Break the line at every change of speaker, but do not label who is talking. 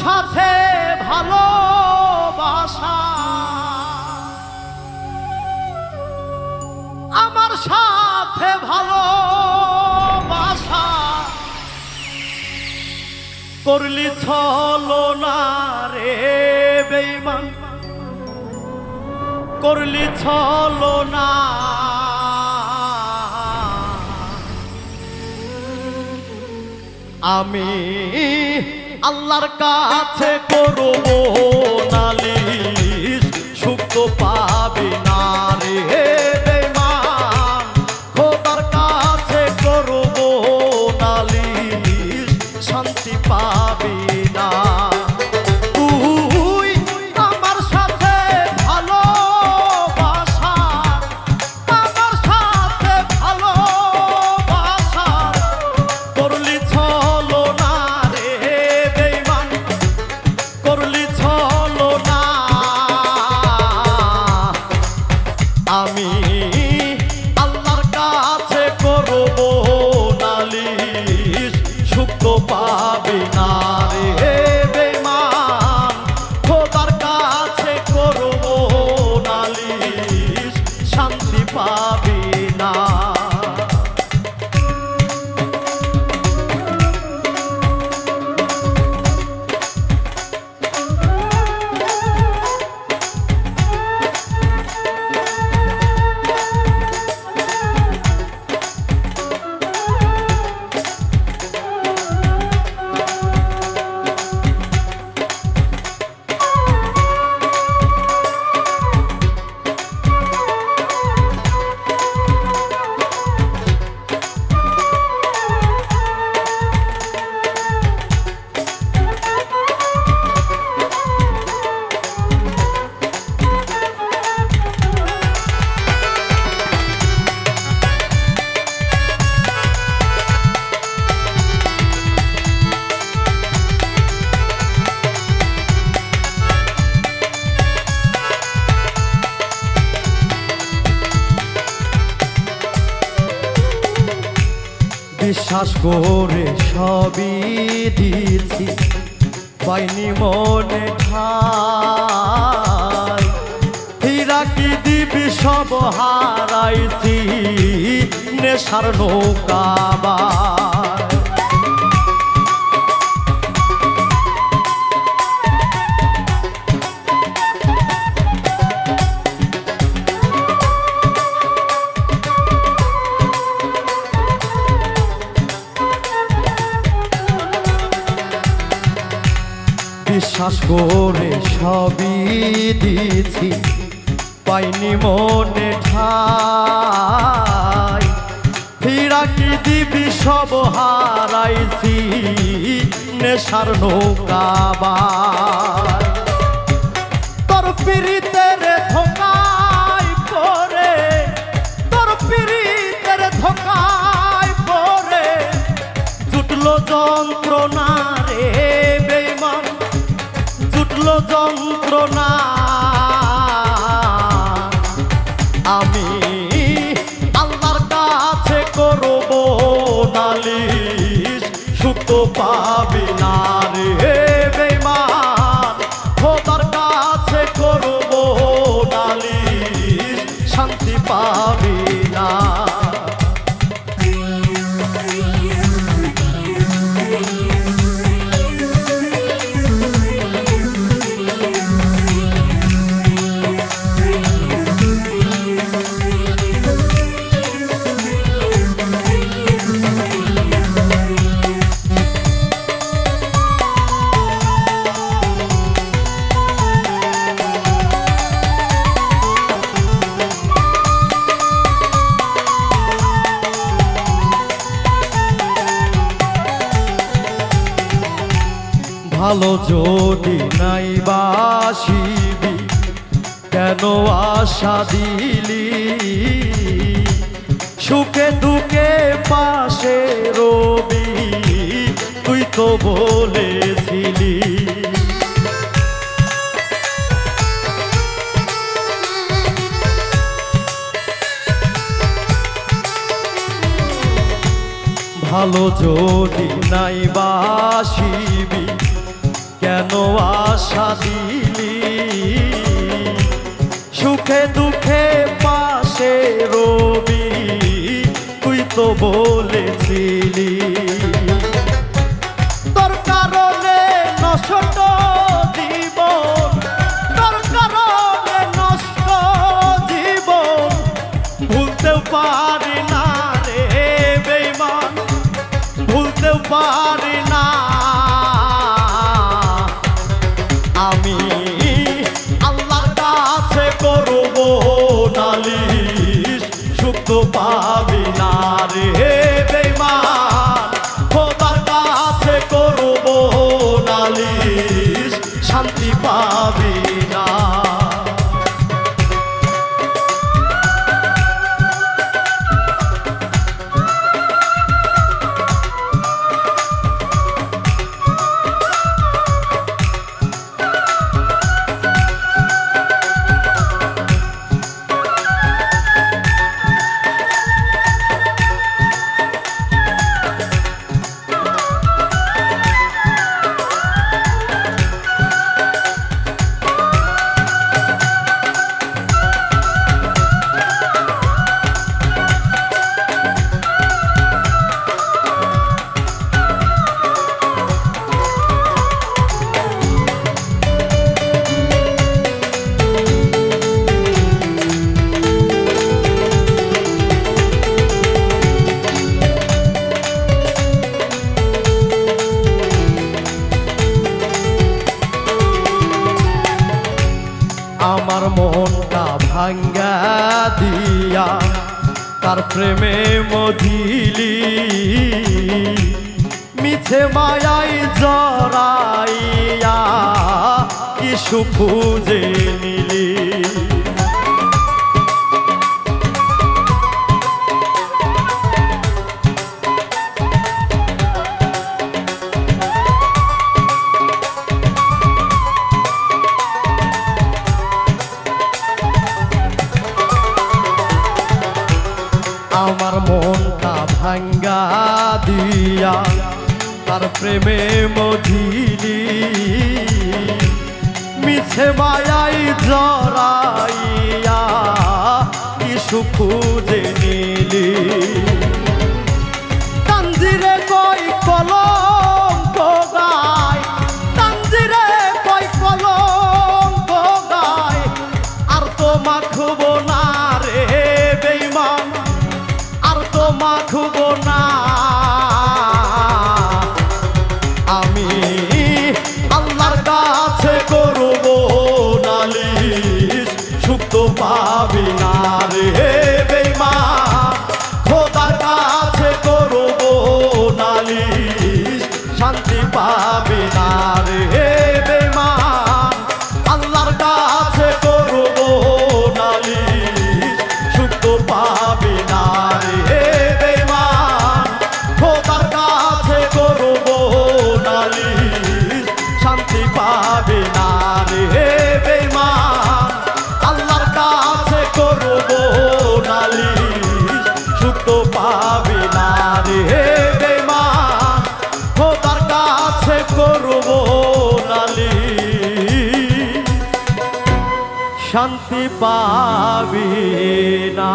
সাথে ভালোবাসা। আমার সাথে ভালোবাসা। করলি ছলো না রে বেইমান করলি ছলো না। আমি আল্লাহর কাছে করব নালিশ সুখ পাবি না। বিশ্বাস করে সবই দিয়েছি। পাইনি মনে ঠাই। হীরা কি দিবি সব হারাইছি নেশার নৌকাবার বিশ্বাস করে সবই দিয়েছি। পাইনি মনে ঠাই। ফিরা কি দিবি সব হারাইছি নেশার নৌকাবার শান্তি পাবি। ভালো যদি নাই বাসিবি কেন আশা দিলি? সুখে দুঃখে পাশে রবি, তুই তো বলেছিলি। ভালো যদি নাই কেন আশা দিলি। সুখে দুঃখে পাশে রবি, তুই তো বলেছিলি। তোর নষ্ট নষ্ট পারি না রে বেমান ভুলতেও পারি দিয়া তার প্রেমে মধিলি। মিছে মায়াই জড়াইয়া কি খুঁজে নিলি? তার প্রেমে মধিলি মিছে মায়াই জরাইয়া কিছু সুখুজে পাবি না রে। তো পাবি না রে বেইমান খোদার কাছে করব নালি। শান্তি পাবি না।